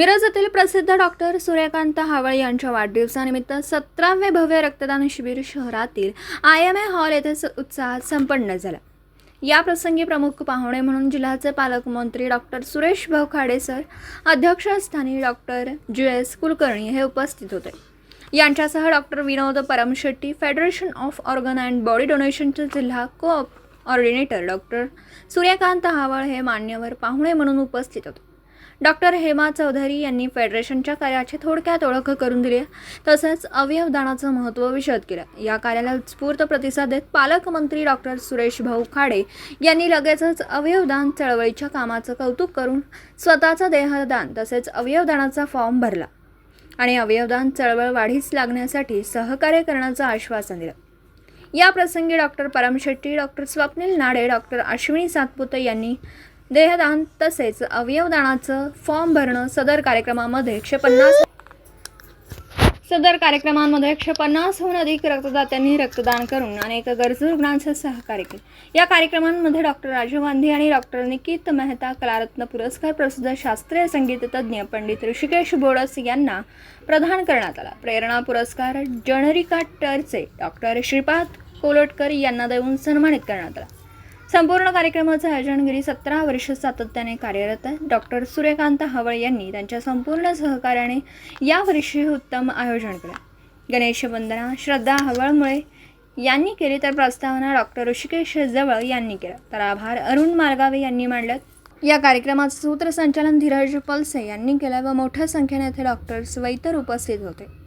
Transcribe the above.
मिरज येथील प्रसिद्ध डॉक्टर सूर्यकांत हावळ यांच्या वाढदिवसानिमित्त सतरावे भव्य रक्तदान शिबिर शहरातील आय एम ए हॉल येथे स- उत्साहात संपन्न झाला. या प्रसंगी प्रमुख पाहुणे म्हणून जिल्ह्याचे पालकमंत्री डॉक्टर सुरेश भाऊ खाडे सर अध्यक्षस्थानी डॉक्टर जी एस कुलकर्णी हे उपस्थित होते. यांच्यासह doctor Vinod Paramshetti federation of organ and body डोनेशनचे जिल्हा कोऑर्डिनेटर डॉक्टर सूर्यकांत हावळ हे मान्यवर पाहुणे म्हणून उपस्थित होते. डॉक्टर हेमा चौधरी यांनी फेडरेशनच्या कार्याची थोडक्यात ओळख करून दिली. तसेच अवयवदानाचं महत्त्व विशद केलं. या कार्याला उत्स्फूर्त प्रतिसाद देत पालकमंत्री डॉक्टर सुरेश भाऊ खाडे यांनी लगेचच अवयवदान चळवळीच्या कामाचं कौतुक करून स्वतःचं देहदान तसेच अवयवदानाचा फॉर्म भरला आणि अवयवदान चळवळ वाढीस लागण्यासाठी सहकार्य करण्याचं आश्वासन दिलं. या प्रसंगी doctor Paramshetti doctor Swapnil Nade doctor Ashwini Satpute यांनी देहदान तसेच अवयवदानाचं फॉर्म भरणं सदर कार्यक्रमामध्ये एकशे पन्नास सदर कार्यक्रमांमध्ये एकशे पन्नासहून अधिक रक्तदात्यांनी रक्तदान करून अनेक गरजू रुग्णांचं सहकार्य केले. या कार्यक्रमांमध्ये डॉक्टर राजीव गांधी आणि डॉक्टर निकित मेहता कलारत्न पुरस्कार प्रसिद्ध शास्त्रीय संगीततज्ञ पंडित ऋषिकेश बोडस यांना प्रदान करण्यात आला. प्रेरणा पुरस्कार जनरिका टरचे डॉक्टर श्रीपाद कोलटकर यांना देऊन सन्मानित करण्यात आला. संपूर्ण कार्यक्रमाचं आयोजन गेली सतरा वर्ष सातत्याने कार्यरत आहे. डॉक्टर सूर्यकांत हवळ यांनी त्यांच्या संपूर्ण सहकार्याने यावर्षी उत्तम आयोजन केलं. गणेश वंदना श्रद्धा हवळमुळे यांनी केली तर प्रस्तावना डॉक्टर ऋषिकेश जवळ यांनी केलं. तर आभार अरुण मार्गावे यांनी मांडलं. या कार्यक्रमाचं सूत्रसंचालन धीरज पलसे यांनी केलं व मोठ्या संख्येने येथे डॉक्टर्स वैतर उपस्थित होते.